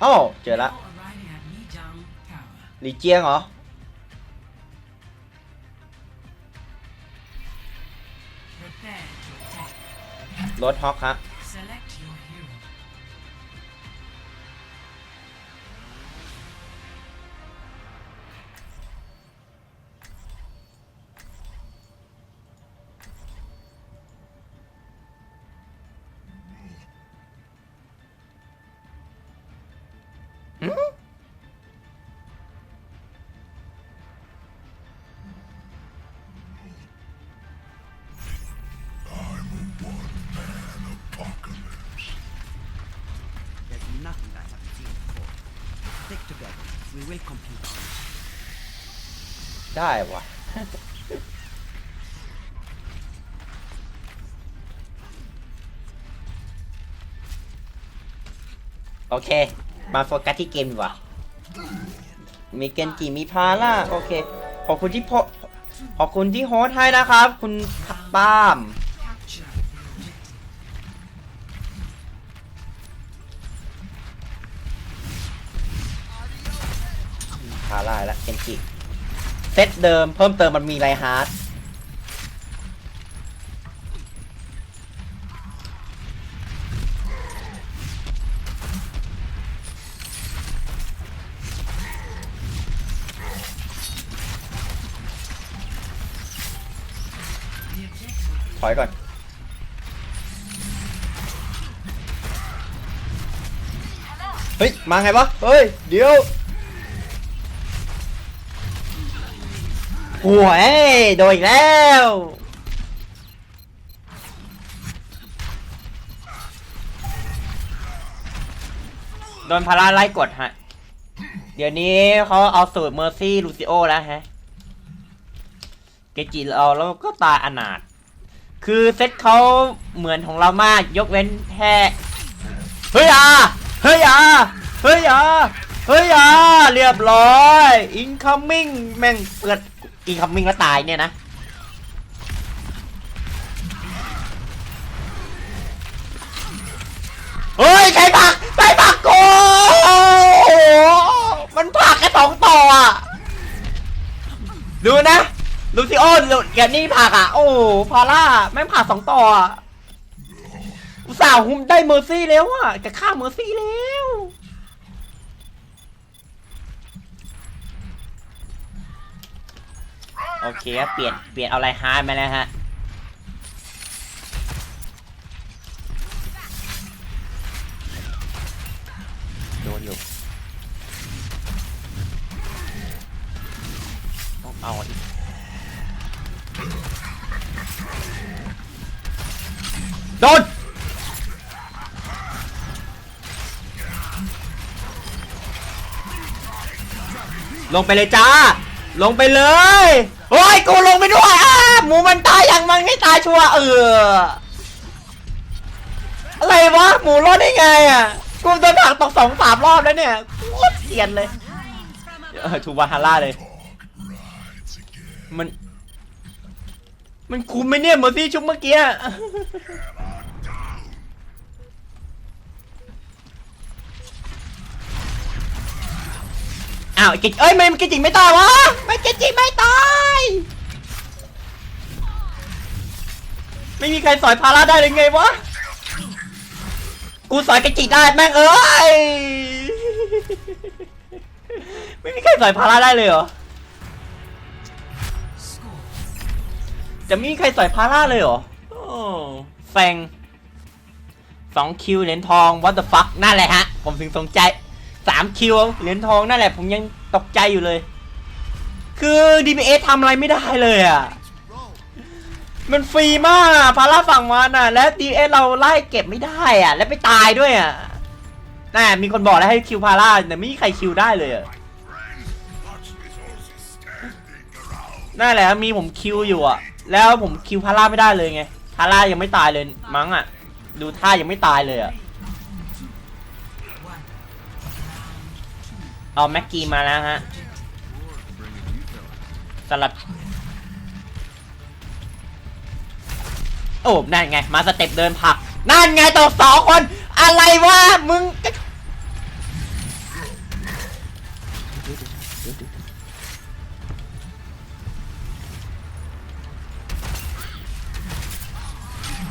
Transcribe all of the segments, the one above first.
เอ้าเจอละหลีเจียงเหรอ รถฮอกฮะ will compete ได้วะ โอเค มาโฟกัสที่เกมดีกว่ามีเกนจิมีพาร่าโอเค ขอบคุณที่พขอบคุณที่โฮสต์ให้นะครับ คุณป้าม เกนจิเซตเดิมเพิ่มเติมมันมีไรฮาร์ดถอยก่อน เฮ้ย มาไงวะ เฮ้ย เดี๋ยว โอ้ยโดนอีกแล้ว โดนพาราไล่กดฮะ เดี๋ยวนี้เขาเอาสูตรเมอร์ซี่ลูซิโอแล้วฮะ เกจิเราแล้วก็ตายอนาถคือเซตเขาเหมือนของเรามากยกเว้นแค่เฮ้ยอะเฮ้ยอะเฮ้ยอะเฮ้ยอะเรียบร้อยอินคัมมิ่งแม่งเปิด อินคัมมิ่งแล้วตายเนี่ยนะ เฮ้ยใครผักใครผักกูโอ้โหมันผักแค่สองต่ออะ ดูนะลูซิโอลูแกนี่ผักอะ โอ้โหพาร่าแม่งผักสองต่ออะอุตส่าห์หุมได้เมอร์ซี่แล้วอะ จะฆ่าเมอร์ซี่แล้ว โอเคครับเปลี่ยนเปลี่ยนเอาอะไรฮาร์ดมาแล้วฮะโดนอยู่ต้องเอาอีกโดนลงไปเลยจ้า ลงไปเลยโอ้ยกูลงไปด้วยอะหมูมันตายยังมันไม่ตายชัวเอออะไรวะหมูรอดได้ไงอะกูโดนผลักตกสองสามรอบแล้วเนี่ยโคตรเสียนเลยเออทูบาฮาร่าเลย มัน มันคุ้มไหมเนี่ยเมอร์ซี่ชุบเมื่อกี้ อ้าวไอ้เกจเอ้ยไม่เกจิไม่ตายวะไม่เกจิไม่ตาย ไม่มีใครสอยพาราได้เลยไงวะ กูสอยเกจิได้แม่งเอ้ย ไม่มีใครสอยพาราได้เลยเหรอ จะมีใครสอยพาราเลยเหรอโอ้แฟงสองคิวเหรียญทอง what the fuck นั่นแหละฮะ ผมถึงสนใจ สามคิวเหรียญทองนั่นแหละ ผมยังตกใจอยู่เลย คือ DBA ทำอะไรไม่ได้เลยอะ มันฟรีมากพาราฝั่งมันอะ แล้ว DBA เราไล่เก็บไม่ได้อะ แล้วไปตายด้วยอะน่ามีคนบอกแล้วให้คิวพาราแต่ไม่มีใครคิวได้เลยอะนั่นแหละมีผมคิวอยู่อะ แล้วผมคิวพาราไม่ได้เลยไงพารายังไม่ตายเลยมั้งอะ ดูท่ายังไม่ตายเลยอะ เอาแม็กกี้มาแล้วฮะสลับ โอ้ นั่นไง มาสเต็ปเดินผัก นั่นไงตกสองคน อะไรวะ มึง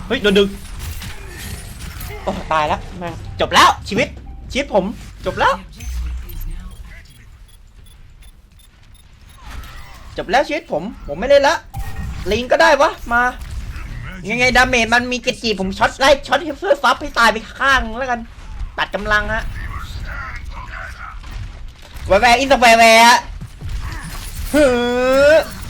เฮ้ย โดนดึง โอ้ ตายแล้วม่งจบแล้วชีวิต ชีวิตผม จบแล้ว จบแล้วชีวิตผม ผมไม่เล่นละ ลิงก็ได้วะ มา ยังไงดาเมจมันมีเกจีผมช็อตไล่ช็อตเพื่อซับให้ตายไปข้างแล้วกัน ตัดกำลังฮะแวร์แวร์อินส์แวร์แวร์ฮะหือเ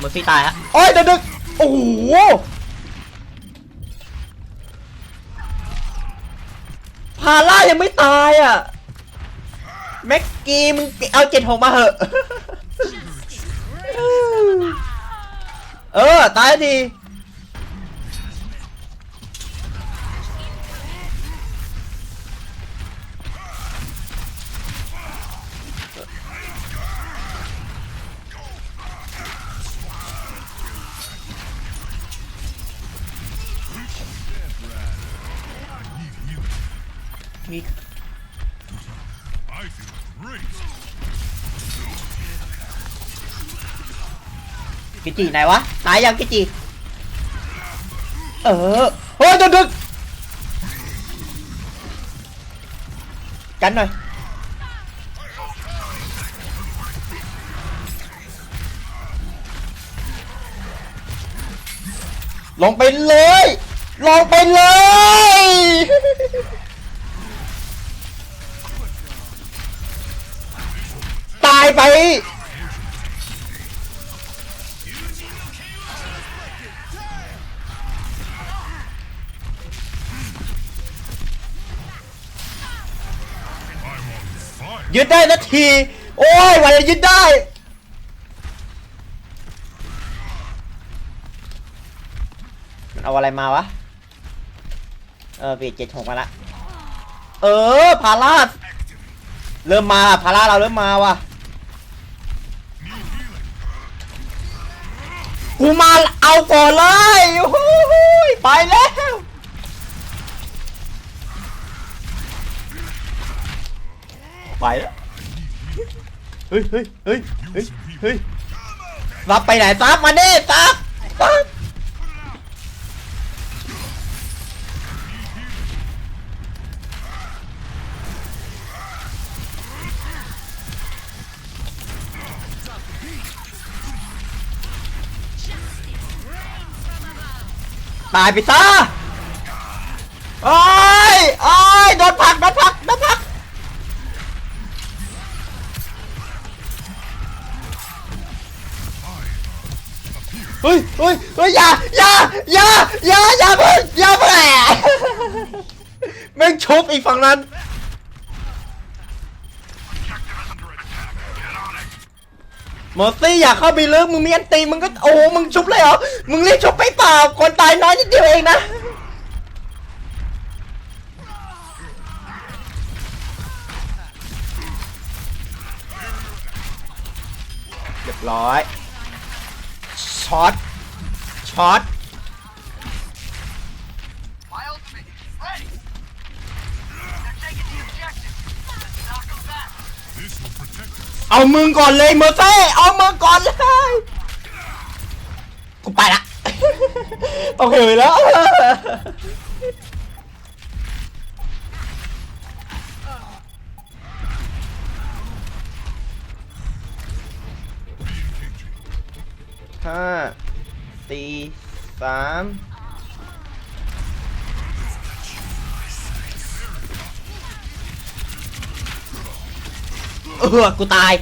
มอร์ซี่ตายฮะโอ้ยเดึกดึกโอ้โหพาร่ายังไม่ตายอะ แม็กกี้มึงเอาเจ็ดหกมาเหอะ เออ ตายที จิไหนวะ ตายยังกิจิ เออโอ้ยดึกดึกกันหน่อย ลงไปเลย ลงไปเลย ตายไป ยึดได้นาที โอ้ยวันยึดได้ มันเอาอะไรมาวะ เออเบียดเจ็ดหกมาละ เออ พาราสเริ่มมาพาราเราเริ่มมาว่ะ กูมาเอาก่อนเลยโอ้โหไปแล้ว ไปแล้วเฮ้ยเฮ้ยเฮ้ยเฮ้ยเฮ้ยซับไปไหนซับมาดิซับซับตายไปซะโอ้ยโอ้ยโดนผักโดนผักโดนผัก เฮ้ยเฮ้ยเฮ้ยอย่าอย่าอย่าอย่าอย่าเพิ่งอย่าเพิ่งแหละแม่งชุบอีกฝั่งนั้น หมอซี่อยากเข้าไปเลึกมึงมีอันตีมึงก็โอ้มึงชุบเลยเหรอ มึงรีบชุบไปเปล่าคนตายน้อยนิดเดียวเองนะเรียบร้อย ช็อต ช็อต เอามึงก่อนเลยเมอร์เต้เอามึงก่อนเลย กูไปละ ต้องเหยแล้ว ห้าสี่สามเออกูตาย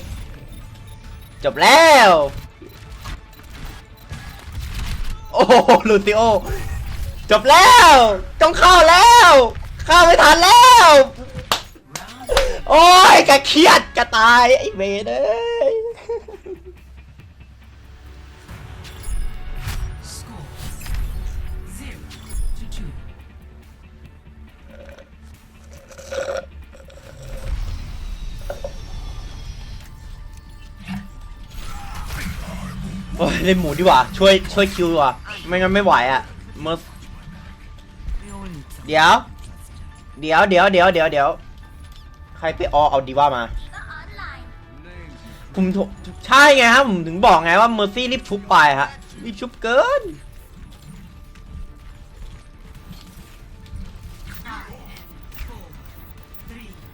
จบแล้ว โอ้โหลูซิโอ จบแล้ว ต้องเข้าแล้ว เข้าไม่ทันแล้ว โอ้ยกะเครียดกะตาย ไอ้เวเอ้ อ้ยเล่นหมูดีกว่า ช่วยช่วยคิวดีกว่า ไม่งั้นไม่ไหวอะเมื่อเดี๋ยว เดี๋ยวเดี๋ยวเดี๋ยวเดี๋ยวเดี๋ยวใครไปออเอาดีว่ามาผมใช่ไงครับผมถึงบอกไงว่าเมอร์ซี่รีบชุบไปฮะรีบชุบเกิน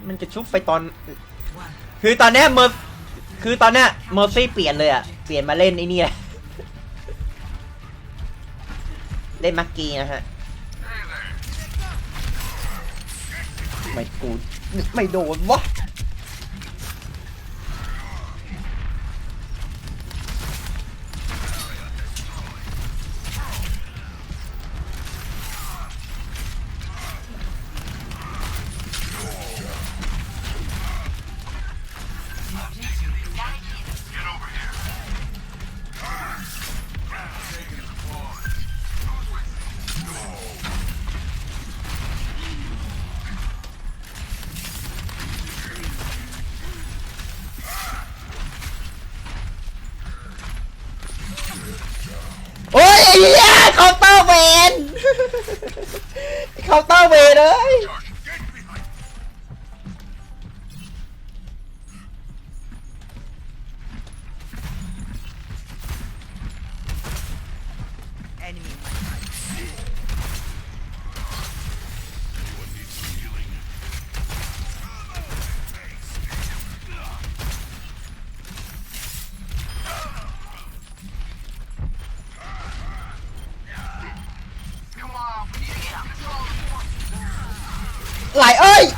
มันจะชุบไปตอน คือตอนนี้เมอร์คือตอนนี้เมอร์ซี่เปลี่ยนเลยอะเปลี่ยนมาเล่นไอ้นี่แหละ เล่นมักกี้นะฮะไม่กูไม่โดนวะ เคาน์เตอร์เวนเลย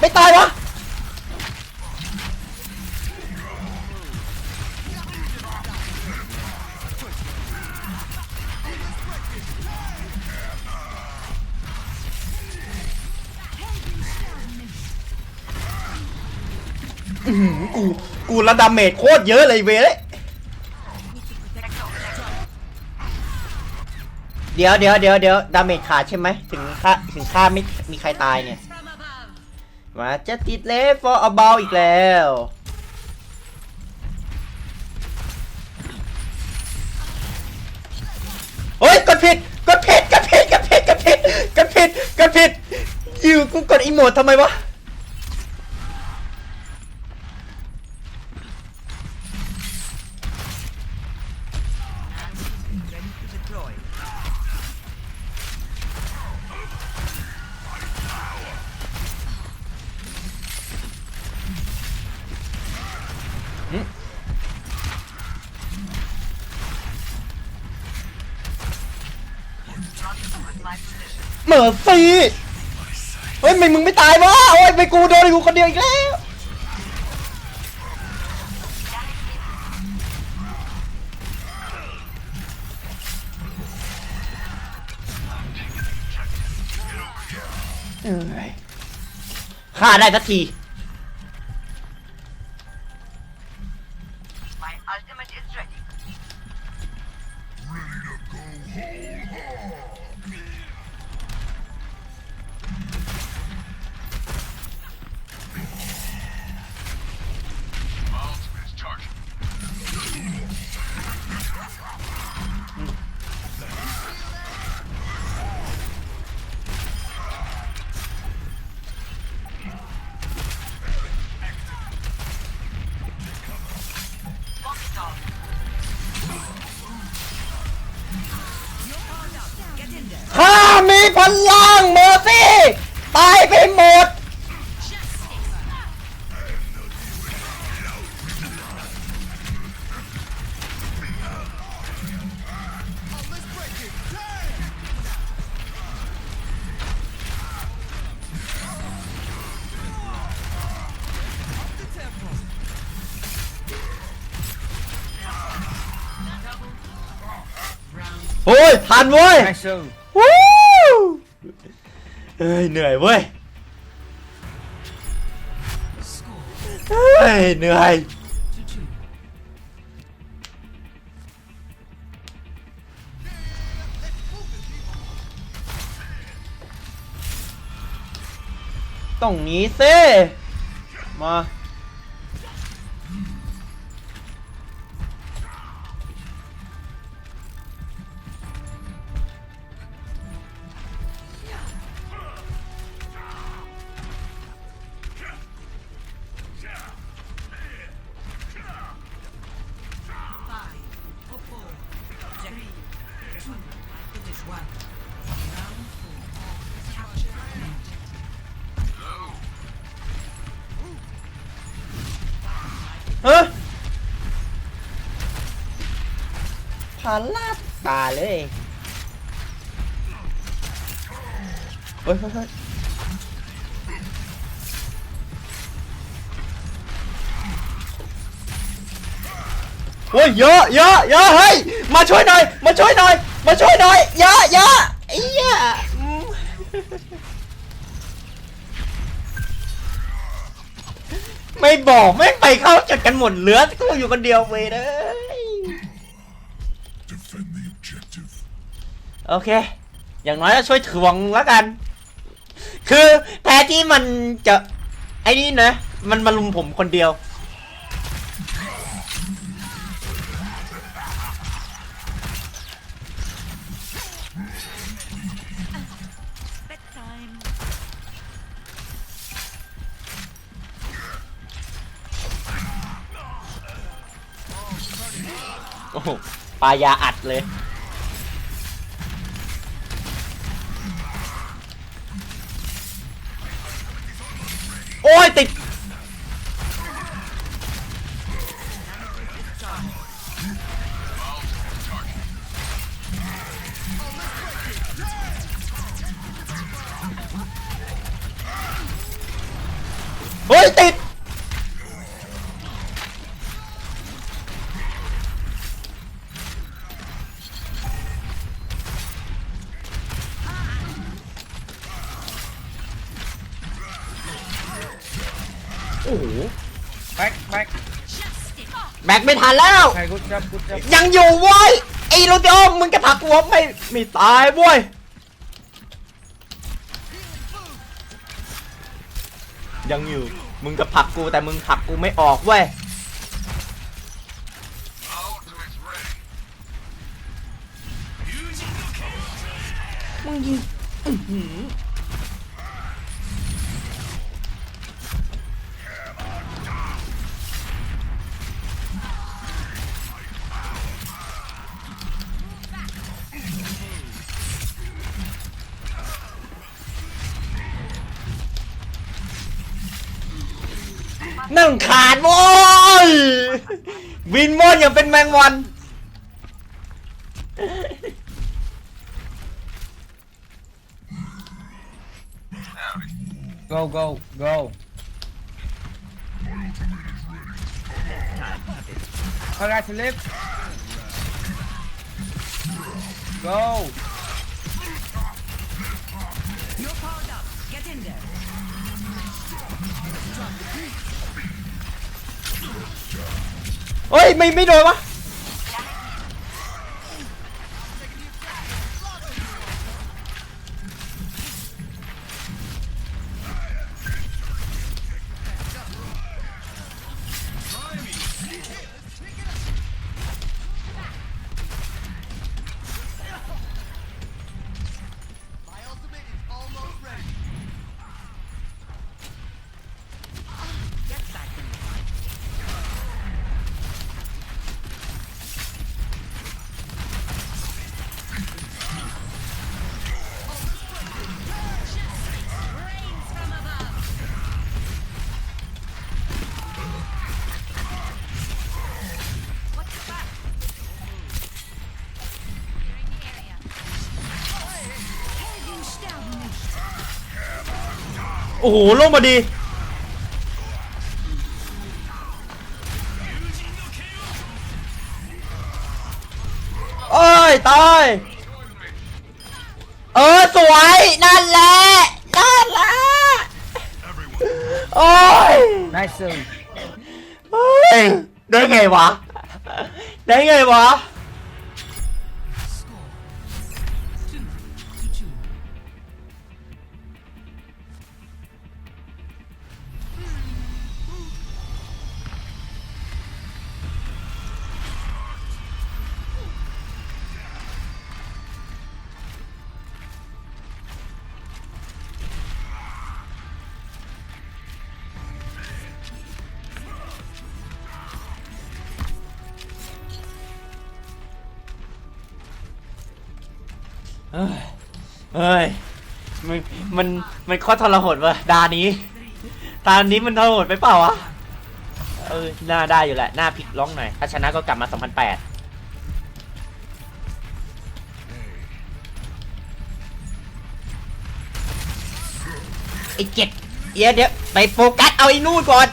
ไม่ตายวะอื้อหือกูกูระดับเมจโคตรเยอะเลยเว้ยเดี๋ยวเดี๋ยวเดี๋ยวเดี๋ยวดาเมจขาดใช่ไหมถึงค่าถึงค่าไม่มีใครตายเนี่ย มาจะติดเลฟฟอร์อ b บ u อีกแล้วเฮ้ยกดผิดกดผิดกดผิดกดผิดกดผิดกดผิดกดผิดอยู่กูกดอีโมดทำไมวะ ไมมึงไม่ตายวะโอ้ยไปกูโดนกูคนเดียวอีกแล้ว เอ้ยฆ่าได้สักที พลังเมอร์ซี่ตายไปหมด โอ้ยทันเว้ย เฮ้ยเหนื่อยเว้ยเฮ้ยเหนื่อยต้องหนีเซมา พาลาดตาเลยเฮ้ยเฮ้ยเฮ้ยโอ้ยเยอะเยอะเยอะเฮ้ยมาช่วยหน่อยมาช่วยหน่อยมาช่วยหน่อยเยอะเยอะไอ้เหี้ยอืมไม่บอกไม่งไปเข้าจัดกันหมดเหลือกูอยู่คนเดียวเว้ยเด้ย โอเค อย่างน้อยก็ช่วยถ่วงแล้วกัน คือแท้ที่มันจะไอ้นี่นะ มันมาลุมผมคนเดียว โอ้โหปลายาอัดเลย แบกไม่ทันแล้ว ใครกุดจับกุดจับยังอยู่เว้ยไอ้โรดิโอมึงจะผลักหัวไม่ไม่ตายเว้ยยังอยู่มึงจะผลักกูแต่มึงผลักกูไม่ออกเว้ย My ultimate's ready. มึงยิงอื้อหือนั่ง วินโมดอย่างเป็นแมงวันโก้โก้โก้พาราสลิป go You're powered up. Get in there. เฮ้ยไม่ไม่โดนวะ โอ้โหลงมาดีโอ้ยตายเออสวยนั่นแหละนั่นแหละโอ้ย nice save เฮ้ยได้ไงวะ ได้ไงวะ เฮ้ยเฮ้ยมันมันมันข้อทรหดวะดานี้ตานี้มันทรหดไปเปล่าวะเออหน้าได้อยู่แหละหน้าพลิกล็อกหน่อยถ้าชนะก็กลับมา2008ไอ้เจ็ดเดี๋ยวเดี๋ยวไปโฟกัสเอาไอ้นู่นก่อน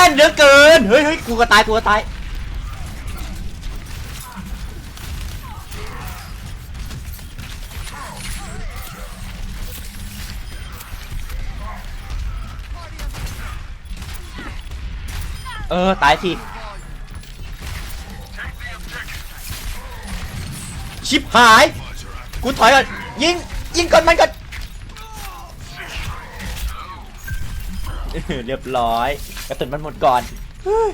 ม่นเหลือเกิน เฮ้ยเฮ้ยกูก็ตายกูก็ตาย เออ ตายสิชิบหาย กูถอยก่อน ยิง ยิงก่อนมันก่อนเรียบร้อย กระสุนมันหมดก่อนเฮ้ย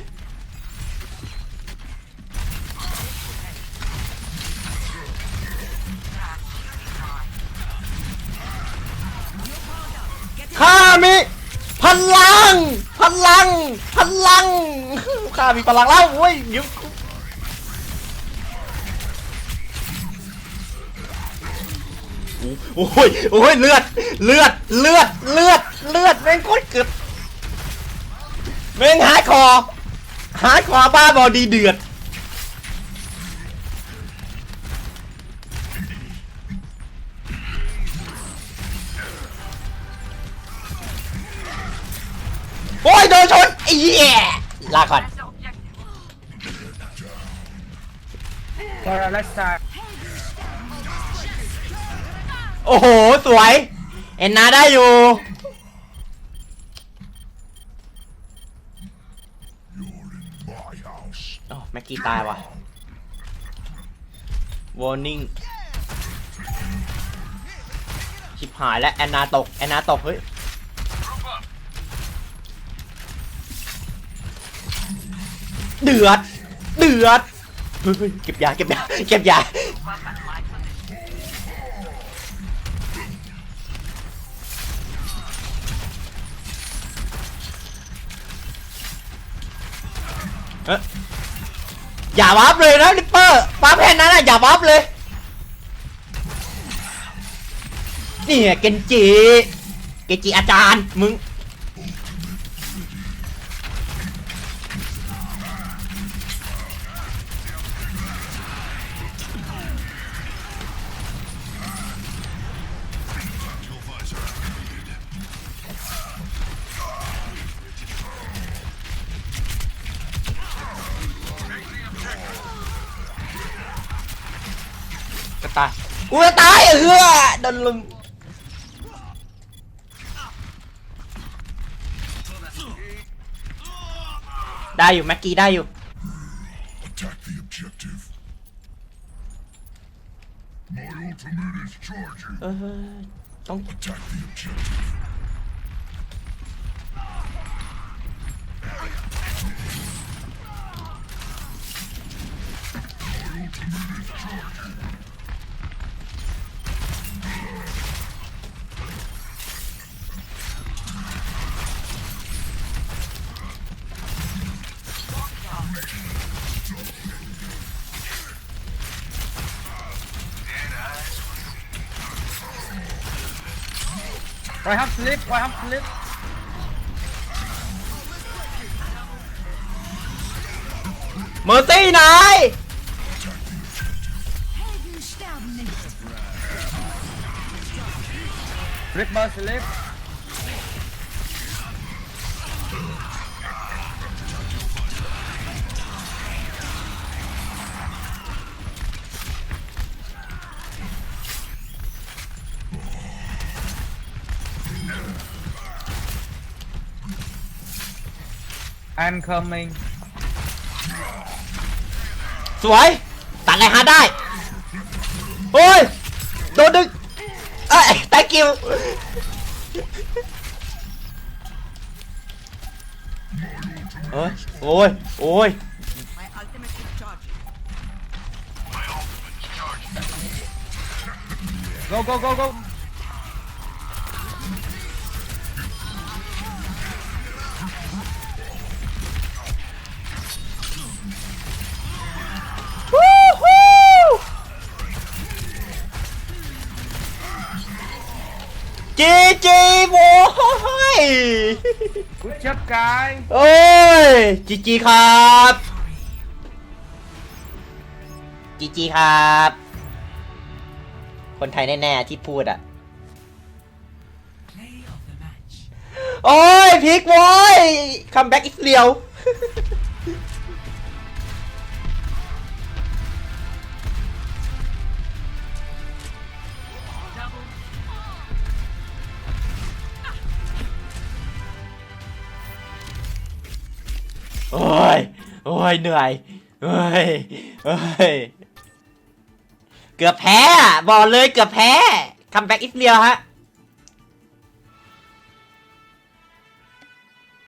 ข้ามีพลัง พลัง พลังข้ามีพลังแล้วเว้ยเดี๋ยวโอ้ยโอ้ยเลือด เลือด เลือด เลือด เลือดแม่งโคตรเกือบ เม่งฮาร์ดคอร์ฮาร์ดคอร์บ้าบอดีเดือด โอ้ยโดนชนไอ้เหี้ยลาก่อน That's the objective. Alright, let's start. โอ้โห สวย เอ็นนาได้อยู่ My house. อ๋อแม็กกี้ตายว่ะ warning ชิบหายแล้วแอนนาตก แอนนาตก เฮ้ย เดือด เดือด เฮ้ยเฮ้ยเก็บยา เก็บยา เก็บยา เอ๊ะ อย่าวับเลยนะลิปเปอร์ปั๊บแค่นั้นนะอย่าวับเลย นี่ไงเกนจิ เกนจิอาจารย์มึง กูจะตายเออโดนลุมได้อยู่แม็กกี้ได้อยู่ Attack the objective. My ultimate is charging. เออ ต้อง Attack the objective. ไว้ห้ามสลิปไว้ห้ามสลิปเมอร์ซี่นาย Helden sterben nicht. สลิปมาสลิป I'm coming สวย ตัดอะไรฮาได้ โอ้ย โดนดึงเอ้ย thank you เอ้ย โอ้ย โอ้ย My ultimate is charging. go go go go จีโว้ย good shot guy โอ้ยจีจีครับจีจีครับ คนไทยแน่ๆที่พูดอะ Play of the match. โอ้ยพลิกโว้ยคัมแบ็กอีกเดียว โอ้ย โอ้ย เหนื่อยเอ้ยเอ้ย เกือบแพ้ บอกเลยเกือบแพ้ คัมแบ็กอีกเดียวฮะ